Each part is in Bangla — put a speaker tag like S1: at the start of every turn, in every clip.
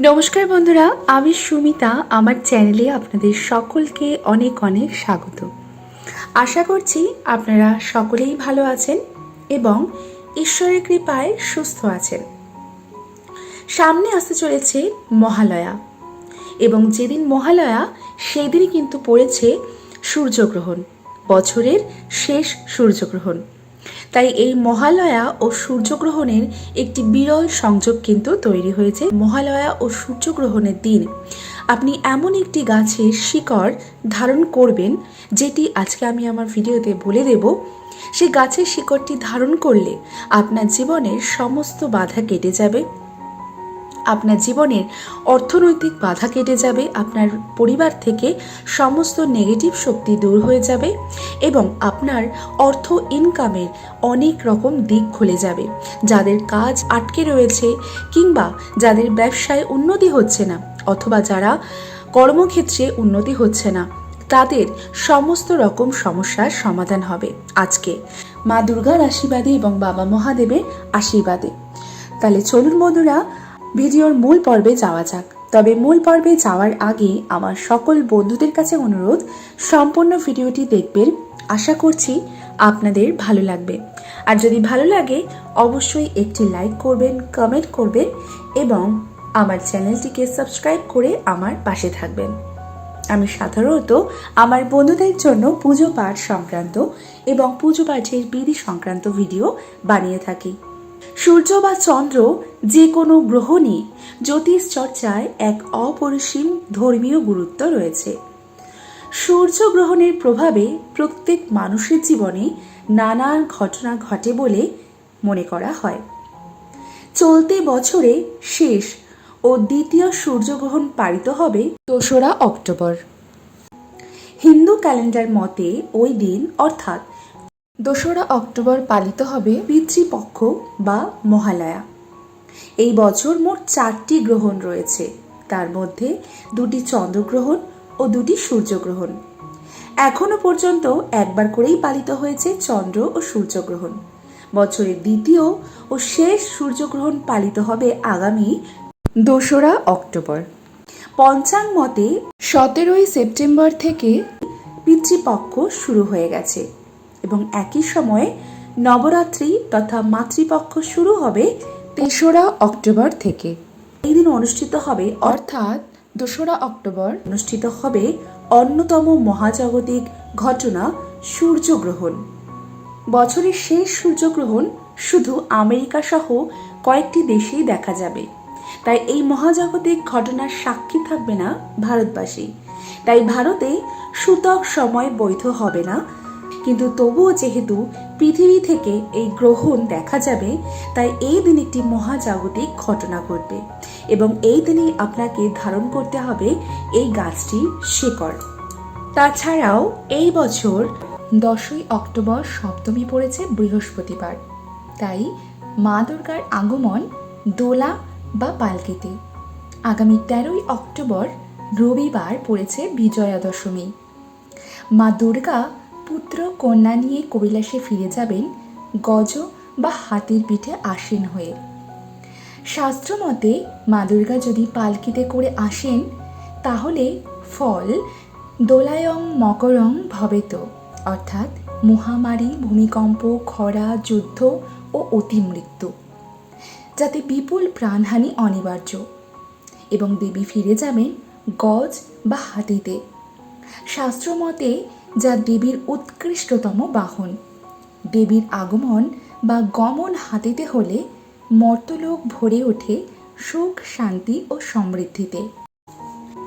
S1: নমস্কার বন্ধুরা, আমি সুমিতা, আমার চ্যানেলে আপনাদের সকলকে অনেক অনেক স্বাগত। আশা করছি আপনারা সকলেই ভালো আছেন এবং ঈশ্বরের কৃপায় সুস্থ আছেন। সামনে আসতে চলেছে মহালয়া এবং যেদিন মহালয়া, সেদিনই কিন্তু পড়েছে সূর্যগ্রহণ, বছরের শেষ সূর্যগ্রহণ। তাই এই মহালয়া ও সূর্যগ্রহণের একটি বিরল সংযোগ কিন্তু তৈরি হয়েছে। মহালয়া ও সূর্যগ্রহণের দিন। আপনি এমন একটি গাছের শিকড় ধারণ করবেন, যেটি আজকে আমি আমার ভিডিওতে বলে দেব। সেই গাছের শিকড়টি ধারণ করলে আপনার জীবনের সমস্ত বাধা কেটে যাবে। আপনার জীবনের অর্থনৈতিক বাধা কেটে যাবে, আপনার পরিবার থেকে সমস্ত নেগেটিভ শক্তি দূর হয়ে যাবে এবং আপনার অর্থ ইনকামের অনেক রকম দিক খুলে যাবে। যাদের কাজ আটকে রয়েছে কিংবা যাদের ব্যবসায় উন্নতি হচ্ছে না অথবা যারা কর্মক্ষেত্রে উন্নতি হচ্ছে না, তাদের সমস্ত রকম সমস্যার সমাধান হবে। আজকে মা দুর্গার আশীর্বাদে এবং বাবা মহাদেবের আশীর্বাদে। তাহলে চলুন বন্ধুরা ভিডিওর মূল পর্বে যাওয়া যাক। তবে মূল পর্বে যাওয়ার আগে আমার সকল বন্ধুদের কাছে অনুরোধ, সম্পূর্ণ ভিডিওটি দেখবেন। আশা করছি আপনাদের ভালো লাগবে। আর যদি ভালো লাগে, অবশ্যই একটি লাইক করবেন, কমেন্ট করবেন এবং আমার চ্যানেলটিকে সাবস্ক্রাইব করে আমার পাশে থাকবেন। আমি সাধারণত আমার বন্ধুদের জন্য পুজো পাঠ সংক্রান্ত এবং পুজো পাঠের বিধি সংক্রান্ত ভিডিও বানিয়ে থাকি। সূর্য বা চন্দ্র যে কোনো গ্রহণই জ্যোতিষ চর্চায় এক অপরিসীম ধর্মীয় গুরুত্ব রয়েছে। সূর্য গ্রহণের প্রভাবে প্রত্যেক মানুষের জীবনে নানান ঘটনা ঘটে বলে মনে করা হয়। চলতি বছরে শেষ ও দ্বিতীয় সূর্যগ্রহণ পালিত হবে দোসরা অক্টোবর। হিন্দু ক্যালেন্ডার মতে ওই দিন, অর্থাৎ দোসরা অক্টোবর পালিত হবে পিতৃপক্ষ বা মহালয়া। এই বছর মোট চারটি গ্রহণ রয়েছে। তার মধ্যে দুটি চন্দ্রগ্রহণ ও দুটি সূর্যগ্রহণ। এখনও পর্যন্ত একবার করেই পালিত হয়েছে চন্দ্র ও সূর্যগ্রহণ। বছরের দ্বিতীয় ও শেষ সূর্যগ্রহণ পালিত হবে আগামী দোসরা অক্টোবর। পঞ্চাং মতে সতেরোই সেপ্টেম্বর থেকে পিতৃপক্ষ শুরু হয়ে গেছে। এবং একই সময়ে নবরাত্রি তথা মাতৃপক্ষ শুরু হবে তেসরা অক্টোবর থেকে। এই দিন অনুষ্ঠিত হবে অর্থাৎ দোসরা অক্টোবর অনুষ্ঠিত হবে অন্যতম মহাজাগতিক ঘটনা সূর্যগ্রহণ। বছরের শেষ সূর্যগ্রহণ শুধু আমেরিকা সহ কয়েকটি দেশেই দেখা যাবে। তাই এই মহাজাগতিক ঘটনার সাক্ষী থাকবে না ভারতবাসী। তাই ভারতে সূতক সময় বৈধ হবে না কিন্তু তবুও যেহেতু পৃথিবী থেকে এই গ্রহণ দেখা যাবে, তাই এই দিন একটি মহাজাগতিক ঘটনা ঘটবে এবং এই দিনেই আপনাকে ধারণ করতে হবে এই গাছটি শিকড়। তাছাড়াও এই বছর দশই অক্টোবর সপ্তমী পড়েছে বৃহস্পতিবার। তাই মা দুর্গার আগমন দোলা বা পালকিতে। আগামী তেরোই অক্টোবর রবিবার পড়েছে বিজয়া দশমী। মা দুর্গা পুত্র কন্যা নিয়ে কৈলাসে ফিরে যাবেন, গজ বা হাতির পিঠে আসেন হয়ে। শাস্ত্রমতে মা দুর্গা যদি পালকিতে করে আসেন, তাহলে ফল দোলায়ং মকরং ভবেত, অর্থাৎ মহামারী, ভূমিকম্প, খরা, যুদ্ধ ও অতিমৃত্যু, যাতে বিপুল প্রাণহানি অনিবার্য। এবং দেবী ফিরে যাবেন গজ বা হাতিতে। শাস্ত্রমতে যা দেবীর উৎকৃষ্টতম বাহন। দেবীর আগমন বা গমন হাতিতে হলে মর্তলোক ভরে ওঠে সুখ, শান্তি ও সমৃদ্ধিতে।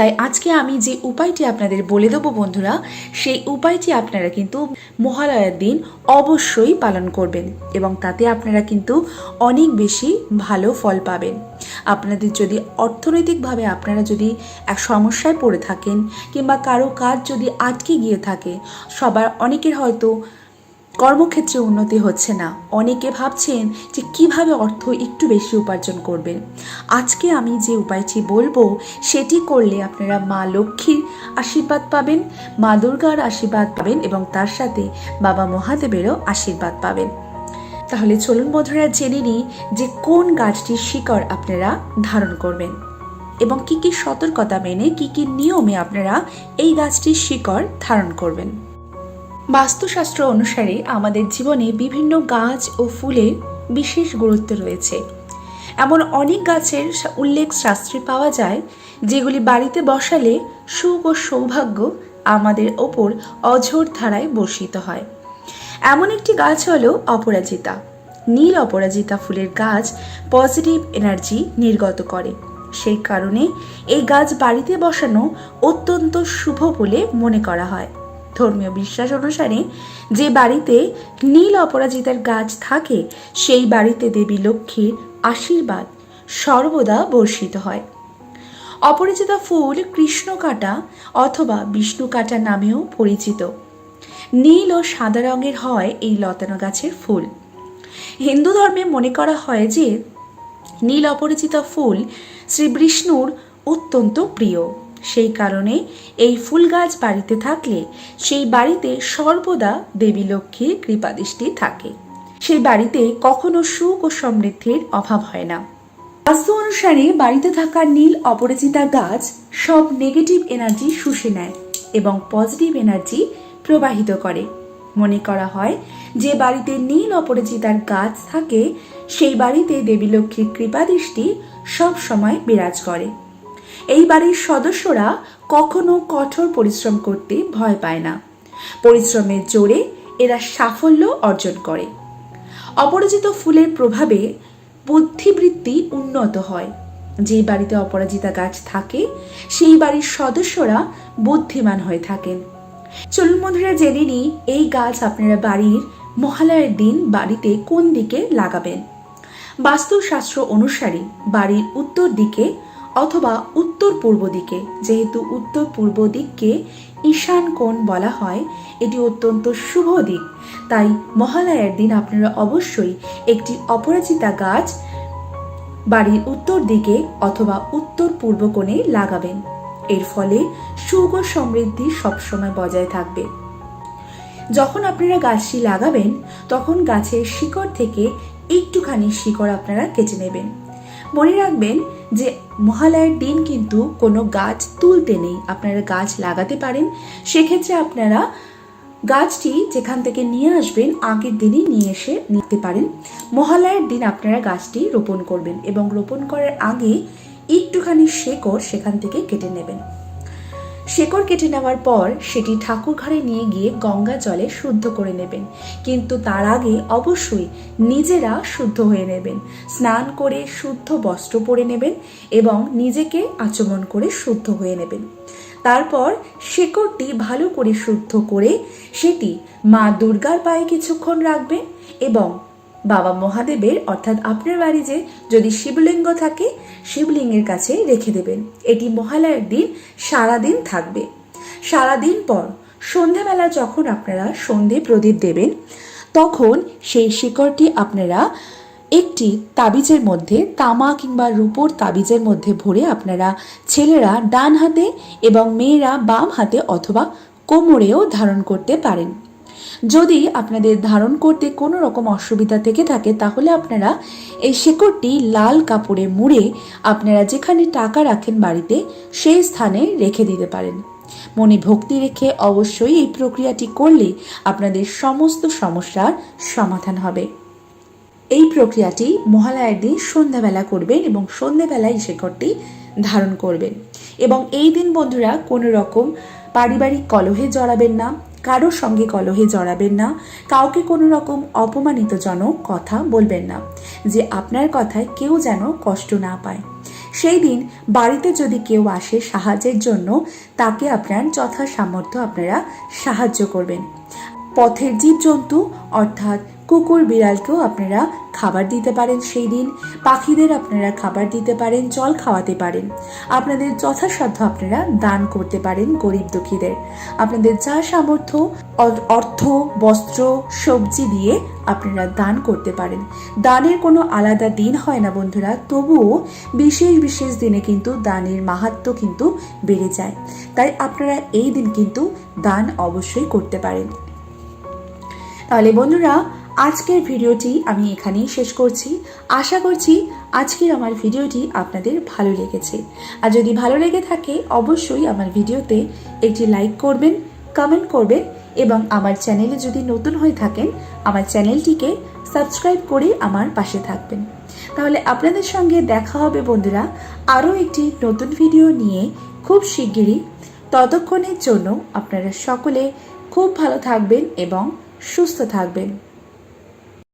S1: তাই আজকে আমি যে উপায়টি আপনাদের বলে দেবো বন্ধুরা, সেই উপায়টি আপনারা কিন্তু মহালয়ার দিন অবশ্যই পালন করবেন এবং তাতে আপনারা কিন্তু অনেক বেশি ভালো ফল পাবেন। আপনাদের যদি অর্থনৈতিকভাবে আপনারা যদি এক সমস্যায় পড়ে থাকেন কিংবা কারও কাজ যদি আটকে গিয়ে থাকে, সবার অনেকের হয়তো কর্মক্ষেত্রে উন্নতি হচ্ছে না। অনেকে ভাবছেন যে কীভাবে অর্থ একটু বেশি উপার্জন করবেন। আজকে আমি যে উপায়টি বলব, সেটি করলে আপনারা মা লক্ষ্মীর আশীর্বাদ পাবেন, মা দুর্গার আশীর্বাদ পাবেন এবং তার সাথে বাবা মহাদেবেরও আশীর্বাদ পাবেন। তাহলে চলুন বন্ধুরা, জেনে নিই যে কোন গাছটির শিকড় আপনারা ধারণ করবেন এবং কি কি সতর্কতা মেনে কি কি নিয়মে আপনারা এই গাছটির শিকড় ধারণ করবেন। বাস্তুশাস্ত্র অনুসারে আমাদের জীবনে বিভিন্ন গাছ ও ফুলের বিশেষ গুরুত্ব রয়েছে। এমন অনেক গাছের উল্লেখ শাস্ত্রে পাওয়া যায়, যেগুলি বাড়িতে বসালে সুখ ও সৌভাগ্য আমাদের ওপর অঝোর ধারায় বর্ষিত হয়। এমন একটি গাছ হল অপরাজিতা। নীল অপরাজিতা ফুলের গাছ পজিটিভ এনার্জি নির্গত করে। সেই কারণে এই গাছ বাড়িতে বসানো অত্যন্ত শুভ বলে মনে করা হয়। ধর্মীয় বিশ্বাস অনুসারে যে বাড়িতে নীল অপরাজিতার গাছ থাকে, সেই বাড়িতে দেবী লক্ষ্মীর আশীর্বাদ সর্বদা বর্ষিত হয়। অপরাজিতা ফুল কৃষ্ণকাটা অথবা বিষ্ণুকাটা নামেও পরিচিত। নীল ও সাদা রঙের হয় এই লতানো গাছের ফুল। হিন্দু ধর্মে মনে করা হয় যে নীল অপরিচিতা ফুল শ্রী বিষ্ণুর অত্যন্ত প্রিয়। সেই কারণে এই ফুল গাছ বাড়িতে থাকলে সেই বাড়িতে সর্বদা দেবী লক্ষ্মীর কৃপাদৃষ্টি থাকে। সেই বাড়িতে কখনো সুখ ও সমৃদ্ধির অভাব হয় না। বাস্তু অনুসারে বাড়িতে থাকা নীল অপরাজিতা গাছ সব নেগেটিভ এনার্জি শুষে নেয় এবং পজিটিভ এনার্জি প্রবাহিত করে। মনে করা হয়, যে বাড়িতে নীল অপরাজিতার গাছ থাকে, সেই বাড়িতে দেবী লক্ষ্মীর কৃপাদৃষ্টি সব সময় বিরাজ করে। এই বাড়ির সদস্যরা কখনো কঠোর পরিশ্রম করতে ভয় পায় না। পরিশ্রমের জোরে এরা সাফল্য অর্জন করে। অপরাজিত ফুলের প্রভাবে বুদ্ধিবৃত্তি উন্নত হয়। যে বাড়িতে অপরাজিতা গাছ থাকে, সেই বাড়ির সদস্যরা বুদ্ধিমান হয়ে থাকেন। চলুন বন্ধুরা, জেনে নিই এই গাছ আপনারা বাড়ির মহালয়ের দিন বাড়িতে কোন দিকে লাগাবেন। বাস্তুশাস্ত্র অনুসারে বাড়ির উত্তর দিকে অথবা উত্তর পূর্ব দিকে, যেহেতু উত্তর পূর্ব দিককে ঈশান কোণ বলা হয়, এটি অত্যন্ত শুভ দিক। তাই মহালয়ার দিন আপনারা অবশ্যই একটি অপরাজিতা গাছ বাড়ির উত্তর দিকে অথবা উত্তর পূর্ব কোণে লাগাবেন। এর ফলে সুখ ও সমৃদ্ধি সবসময় বজায় থাকবে। যখন আপনারা গাছটি লাগাবেন, তখন গাছের শিকড় থেকে একটুখানি শিকড় আপনারা কেটে নেবেন। মনে রাখবেন যে মহালয়ের দিন কিন্তু কোনো গাছ তুলতে নেই। আপনারা গাছ লাগাতে পারেন। সেক্ষেত্রে আপনারা গাছটি যেখান থেকে নিয়ে আসবেন, আগের দিনই নিয়ে এসে নিতে পারেন। মহালয়ের দিন আপনারা গাছটি রোপণ করবেন এবং রোপণ করার আগে একটুখানি শেকড় সেখান থেকে কেটে নেবেন। শেকড় কেটে নেওয়ার পর সেটি ঠাকুর ঘরে নিয়ে গিয়ে গঙ্গা জলে শুদ্ধ করে নেবেন। কিন্তু তার আগে অবশ্যই নিজেরা শুদ্ধ হয়ে নেবেন। স্নান করে শুদ্ধ বস্ত্র পরে নেবেন এবং নিজেকে আচমন করে শুদ্ধ হয়ে নেবেন। তারপর শেকড়টি ভালো করে শুদ্ধ করে সেটি মা দুর্গার পায়ে কিছুক্ষণ রাখবেন এবং বাবা মহাদেবের, অর্থাৎ আপনার বাড়ি যে যদি শিবলিঙ্গ থাকে, শিবলিঙ্গের কাছে রেখে দেবেন। এটি মহালয়ের দিন, সারাদিন থাকবে। সারাদিন পর সন্ধ্যাবেলা যখন আপনারা সন্ধে প্রদীপ দেবেন, তখন সেই শিকড়টি আপনারা একটি তাবিজের মধ্যে, তামা কিংবা রূপোর তাবিজের মধ্যে ভরে আপনারা ছেলেরা ডান হাতে এবং মেয়েরা বাম হাতে অথবা কোমরেও ধারণ করতে পারেন। যদি আপনাদের ধারণ করতে কোনো রকম অসুবিধা থেকে থাকে, তাহলে আপনারা এই শেকড়টি লাল কাপড়ে মুড়ে আপনারা যেখানে টাকা রাখেন বাড়িতে, সেই স্থানে রেখে দিতে পারেন। মনে ভক্তি রেখে অবশ্যই এই প্রক্রিয়াটি করলে আপনাদের সমস্ত সমস্যার সমাধান হবে। এই প্রক্রিয়াটি মহালয়ার দিন সন্ধ্যাবেলা করবেন এবং সন্ধ্যাবেলায় শেকড়টি ধারণ করবেন। এবং এই দিন বন্ধুরা কোনো রকম পারিবারিক কলহে জড়াবেন না। কারোর সঙ্গে কলহে জড়াবেন না, কাউকে কোনো রকম অপমানিতজনক কথা বলবেন না, যে আপনার কথায় কেউ যেন কষ্ট না পায়। সেই দিন বাড়িতে যদি কেউ আসে সাহায্যের জন্য, তাকে আপনার যথাসামর্থ্য আপনারা সাহায্য করবেন। পথের জীবজন্তু, অর্থাৎ কুকুর বিড়ালকেও আপনারা খাবার দিতে পারেন সেই দিন। পাখিদের আপনারা খাবার দিতে পারেন, জল খাওয়াতে পারেন। আপনাদের যথাসাধ্য আপনারা দান করতে পারেন গরিব দুঃখীদের। আপনাদের যা সামর্থ্য অর্থ, বস্ত্র, সবজি দিয়ে আপনারা দান করতে পারেন। দানের কোনো আলাদা দিন হয় না বন্ধুরা, তবুও বিশেষ বিশেষ দিনে কিন্তু দানের মাহাত্ম কিন্তু বেড়ে যায়। তাই আপনারা এই দিন কিন্তু দান অবশ্যই করতে পারেন। তাহলে বন্ধুরা আজকের ভিডিওটি আমি এখানেই শেষ করছি। আশা করছি আজকের আমার ভিডিওটি আপনাদের ভালো লেগেছে। আর যদি ভালো লেগে থাকে, অবশ্যই আমার ভিডিওতে একটি লাইক করবেন কমেন্ট করবেন এবং আমার চ্যানেলে যদি নতুন হয়ে থাকেন, আমার চ্যানেলটিকে সাবস্ক্রাইব করে আমার পাশে থাকবেন। তাহলে আপনাদের সঙ্গে দেখা হবে বন্ধুরা আরও একটি নতুন ভিডিও নিয়ে খুব শিগগিরই। ততক্ষণের জন্য আপনারা সকলে খুব ভালো থাকবেন এবং সুস্থ থাকবেন।